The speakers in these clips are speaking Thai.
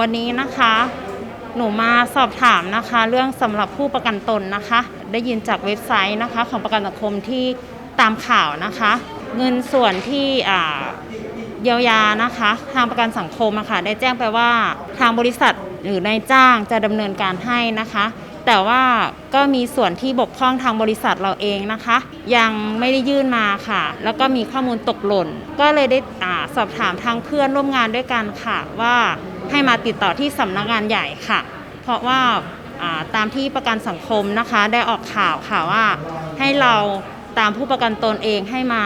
วันนี้นะคะ หนูมาสอบถามนะคะ เรื่องสำหรับผู้ประกันตนนะคะ ได้ยินจากเว็บไซต์นะคะ ของประกันสังคมที่ตามข่าวนะคะ เงินส่วนที่อ่าเยียวยานะคะ ทางประกันสังคมะค่ะได้แจ้งไปว่าทางบริษัทหรือนายจ้างจะดำเนินการให้นะคะ แต่ว่าก็มีส่วนที่บกพร่องทางบริษัทเราเองนะคะ ยังไม่ได้ยื่นมาค่ะ แล้วก็มีข้อมูลตกหล่น ก็เลยได้อสอบถามทางเพื่อนร่วมงานด้วยกันค่ะว่า ให้มาติดต่อที่สำนักงานใหญ่ค่ะ เพราะว่าตามที่ประกันสังคมนะคะได้ออกข่าวค่ะว่า ให้เราตามผู้ประกันตนเองให้มา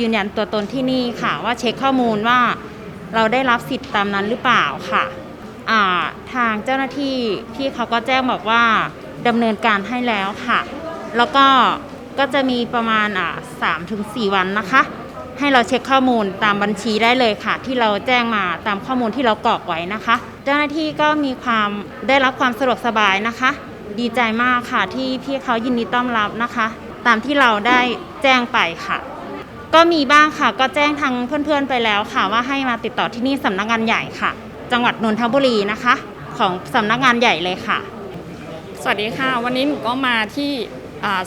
ยืนยันตัวตนที่นี่ค่ะ ว่าเช็คข้อมูลว่าเราได้รับสิทธิ์ตามนั้นหรือเปล่าค่ะาทางเจ้าหน้าที่พี่เขาก็แจ้งบอกว่าดำเนินการให้แล้วค่ะ แล้วก็ก็จะมีประมาณอ่าสามถึงสี่วันนะคะ ให้เราเช็คข้อมูลตามบัญชีได้เลยค่ะ ที่เราแจ้งมาตามข้อมูลที่เรากรอกไว้นะคะ เจ้าหน้าที่ก็มีความได้รับความสะดวกสบายนะคะ ดีใจมากค่ะที่พี่เขายินดีต้อนรับนะคะ ตามที่เราได้แจ้งไปค่ะ ก็มีบ้างค่ะก็แจ้งทางเพื่อนๆไปแล้วค่ะ ว่าให้มาติดต่อที่นี่สำนักงานใหญ่ค่ะ จังหวัดนนทบุรีนะคะ ของสำนักงานใหญ่เลยค่ะ สวัสดีค่ะ วันนี้หนูก็มาที่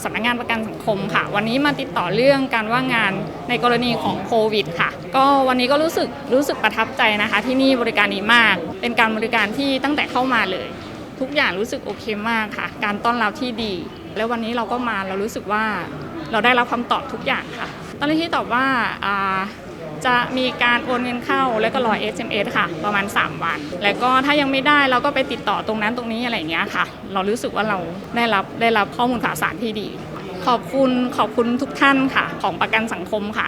สำนักงานประกันสังคมค่ะ วันนี้มาติดต่อเรื่องการว่างงานในกรณีของโควิดค่ะ ก็วันนี้ก็รู้สึกรู้สึกประทับใจนะคะ ที่นี่บริการดีมาก เป็นการบริการที่ตั้งแต่เข้ามาเลย ทุกอย่างรู้สึกโอเคมากค่ะ การต้อนรับที่ดี แล้ววันนี้เราก็มาเรารู้สึกว่าเราได้รับคำตอบทุกอย่างค่ะตอนนี้ที่ตอบว่าอ่า จะมีการโอนเงินเข้าแล้วก็รอ SMS ค่ะ ประมาณ 3 วัน แล้วก็ถ้ายังไม่ได้เราก็ไปติดต่อตรงนั้นตรงนี้อะไรอย่างเงี้ยค่ะ เรารู้สึกว่าเราได้รับได้รับข้อมูลข่าวสารที่ดี ขอบคุณขอบคุณทุกท่านค่ะ ของประกันสังคมค่ะ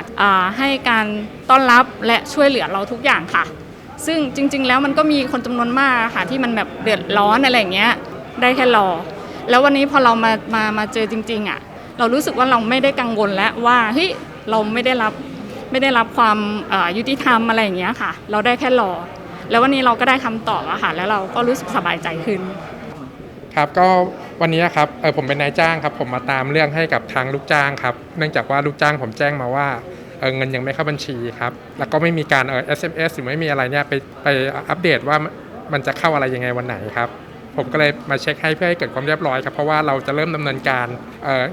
ให้การต้อนรับและช่วยเหลือเราทุกอย่างค่ะ ซึ่งจริง ๆ แล้วมันก็มีคนจำนวนมากค่ะที่มันแบบเดือดร้อนอะไรอย่างเงี้ยได้แค่รอ แล้ววันนี้พอเรามามามาเจอจริง ๆอะเรารู้สึกว่าเราไม่ได้กังวลแล้วว่าเฮ้ยเราไม่ได้รับ ไม่ได้รับความยุติธรรมอะไรอย่างเงี้ยค่ะ เราได้แค่รอ แล้ววันนี้เราก็ได้คำตอบอะค่ะ แล้วเราก็รู้สึกสบายใจขึ้น ครับก็วันนี้ครับเออผมเป็นนายจ้างครับ ผมมาตามเรื่องให้กับทางลูกจ้างครับ เนื่องจากว่าลูกจ้างผมแจ้งมาว่าเเงินยังไม่เข้าบัญชีครับ แล้วก็ไม่มีการเออ SMS หรือไม่มีอะไรเนี่ยไปไปอัปเดตว่ามันจะเข้าอะไรยังไงวันไหนครับ ผมก็เลยมาเช็คให้เพื่อให้เกิดความเรียบร้อยครับ เพราะว่าเราจะเริ่มดำเนินการ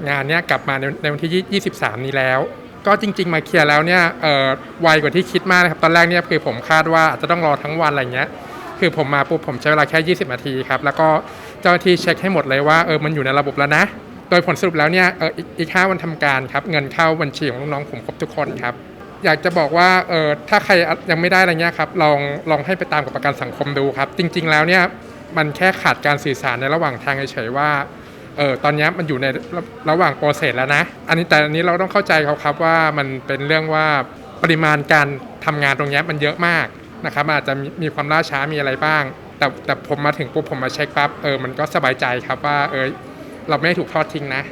งานเนี้ยกลับมาในในวันที่ 23 นี้แล้ว ก็จริง ๆ มาเคลียร์แล้วเนี่ยเออไวกว่าที่คิดมากนะครับ ตอนแรกเนี่ยคือผมคาดว่าอาจจะต้องรอทั้งวันอะไรเงี้ย คือผมมาปุ๊บผมใช้เวลาแค่ 20 นาทีครับ แล้วก็เจ้าหน้าที่เช็คให้หมดเลยว่าเออมันอยู่ในระบบแล้วนะ โดยผลสรุปแล้วเนี่ยเอออีกอีก5วันทำการครับ เงินเข้าบัญชีของลูกน้องผมครบทุกคนครับ อยากจะบอกว่าเออถ้าใครยังไม่ได้อะไรเงี้ยครับ ลองลองให้ไปตามกับประกันสังคมดูครับ จริง ๆ แล้วเนี่ยมันแค่ขาดการสื่อสารในระหว่างทางเฉยๆว่า เออตอนนี้มันอยู่ในระระหว่างโปรเซสแล้วนะ อันนี้แต่อันนี้เราต้องเข้าใจเขาครับว่ามันเป็นเรื่องว่าปริมาณการทำงานตรงนี้มันเยอะมากนะครับอาจจะมีมีความล่าช้ามีอะไรบ้าง แต่แต่ผมมาถึงปุ๊บผมมาเช็คปั๊บเออมันก็สบายใจครับว่าเออเราไม่ถูกทอดทิ้งนะ